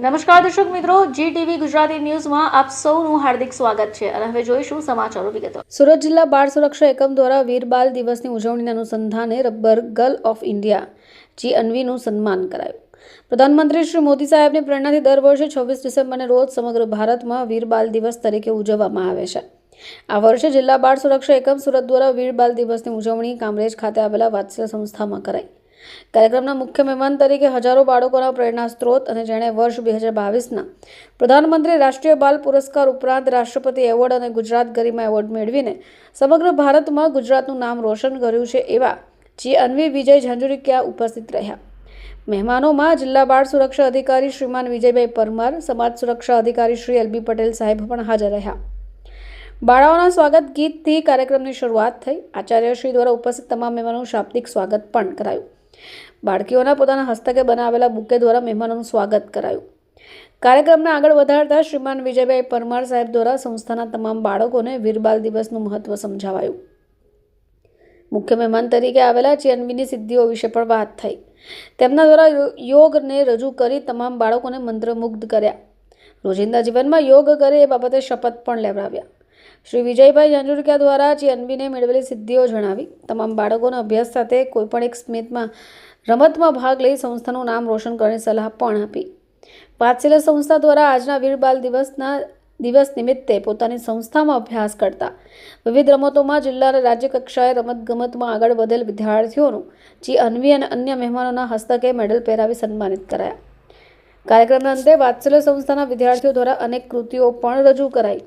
નમસ્કાર દર્શક મિત્રો જી ટીવી ગુજરાતી ન્યૂઝમાં આપ સૌનું હાર્દિક સ્વાગત છે અને હવે જોઈશું સમાચારો વિગતો. સુરત જિલ્લા બાળ સુરક્ષા એકમ દ્વારા વીર બાલ દિવસની ઉજવણીના અનુસંધાને rubber girl of India ji અન્વીનું સન્માન કરાયું. પ્રધાનમંત્રી શ્રી મોદી સાહેબની પ્રેરણાથી દર વર્ષે છવ્વીસ ડિસેમ્બરને રોજ સમગ્ર ભારતમાં વીર બાલ દિવસ તરીકે ઉજવવામાં આવે છે. આ વર્ષે જિલ્લા બાળ સુરક્ષા એકમ સુરત દ્વારા વીર બાલ દિવસની ઉજવણી કામરેજ ખાતે આવેલા વાત્સલ્ય સંસ્થામાં કરાઈ. કાર્યક્રમના મુખ્ય મહેમાન તરીકે હજારો બાળકોના પ્રેરણા સ્ત્રોત અને જેણે વર્ષ બે હજાર બાવીસના પ્રધાનમંત્રી રાષ્ટ્રીય બાલ પુરસ્કાર ઉપરાંત રાષ્ટ્રપતિ એવોર્ડ અને ગુજરાત ગરિમા એવોર્ડ મેળવીને સમગ્ર ભારતમાં ગુજરાતનું નામ રોશન કર્યું છે એવા જી અન્વી વિજય ઝાંઝુરિકિયા ઉપસ્થિત રહ્યા. મહેમાનોમાં જિલ્લા બાળ સુરક્ષા અધિકારી શ્રીમાન વિજયભાઈ પરમાર, સમાજ સુરક્ષા અધિકારી શ્રી એલબી પટેલ સાહેબ પણ હાજર રહ્યા. બાળાઓના સ્વાગત ગીતથી કાર્યક્રમની શરૂઆત થઈ. આચાર્યશ્રી દ્વારા ઉપસ્થિત તમામ મહેમાનોનું શાબ્દિક સ્વાગત પણ કરાયું. બાળકીઓના પોતાના હસ્તકે બનાવેલા બુકે દ્વારા મહેમાનોનું સ્વાગત કરાયું. કાર્યક્રમને આગળ વધારતા શ્રીમાન વિજયભાઈ પરમાર સાહેબ દ્વારા સંસ્થાના તમામ બાળકોને વીરબાલ દિવસનું મહત્વ સમજાવાયું. મુખ્ય મહેમાન તરીકે આવેલા ચેનવીની સિદ્ધિઓ વિશે પણ વાત થઈ. તેમના દ્વારા યોગને રજૂ કરી તમામ બાળકોને મંત્રમુગ્ધ કર્યા. રોજિંદા જીવનમાં યોગ કરે એ બાબતે શપથ પણ લેવડાવ્યા. શ્રી વિજયભાઈ જાંજુરકિયા દ્વારા ચિયનબીને મેળવેલી સિદ્ધિઓ જણાવી, તમામ બાળકોના અભ્યાસ સાથે કોઈપણ એક સ્મિતમાં, રમતમાં ભાગ લઈ સંસ્થાનું નામ રોશન કરવાની સલાહ પણ આપી. વાત્સલ્ય સંસ્થા દ્વારા આજના વીર બાલ દિવસના દિવસ નિમિત્તે પોતાની સંસ્થામાં અભ્યાસ કરતા, વિવિધ રમતોમાં જિલ્લા અને રાજ્ય કક્ષાએ રમતગમતમાં આગળ વધેલ વિદ્યાર્થીઓનું, જી અન્વી અને અન્ય મહેમાનોના હસ્તકે મેડલ પહેરાવી સન્માનિત કરાયા. કાર્યક્રમના અંતે વાત્સલ્ય સંસ્થાના વિદ્યાર્થીઓ દ્વારા અનેક કૃતિઓ પણ રજૂ કરાઈ.